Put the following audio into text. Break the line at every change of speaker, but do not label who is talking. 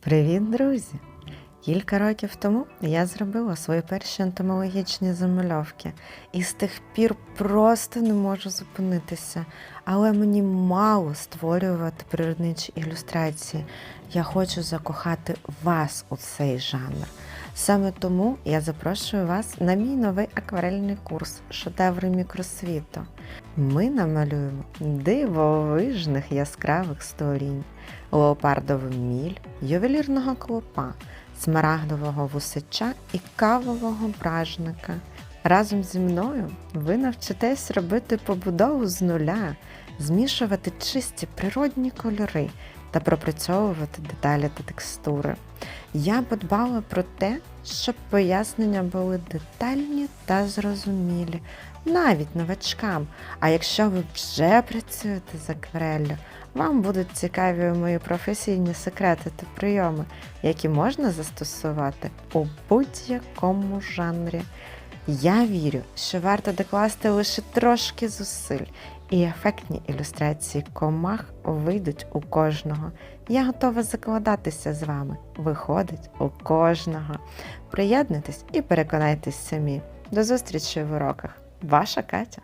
Привіт, друзі! Кілька років тому я зробила свої перші ентомологічні замальовки і з тих пір просто не можу зупинитися. Але мені мало створювати природничі ілюстрації. Я хочу закохати вас у цей жанр. Саме тому я запрошую вас на мій новий акварельний курс Шедеври мікросвіту. Ми намалюємо дивовижних яскравих сторінь, леопардову міль, ювелірного клопа, смарагдового вусича і кавового бражника. Разом зі мною ви навчитесь робити побудову з нуля, змішувати чисті природні кольори та пропрацьовувати деталі та текстури. Я подбала про те, щоб пояснення були детальні та зрозумілі, навіть новачкам. А якщо ви вже працюєте з аквареллю, вам будуть цікаві мої професійні секрети та прийоми, які можна застосувати у будь-якому жанрі. Я вірю, що варто докласти лише трошки зусиль, і ефектні ілюстрації комах вийдуть у кожного. Я готова закладатися з вами. Виходить у кожного. Приєднуйтесь і переконайтесь самі. До зустрічі в уроках. Ваша Катя.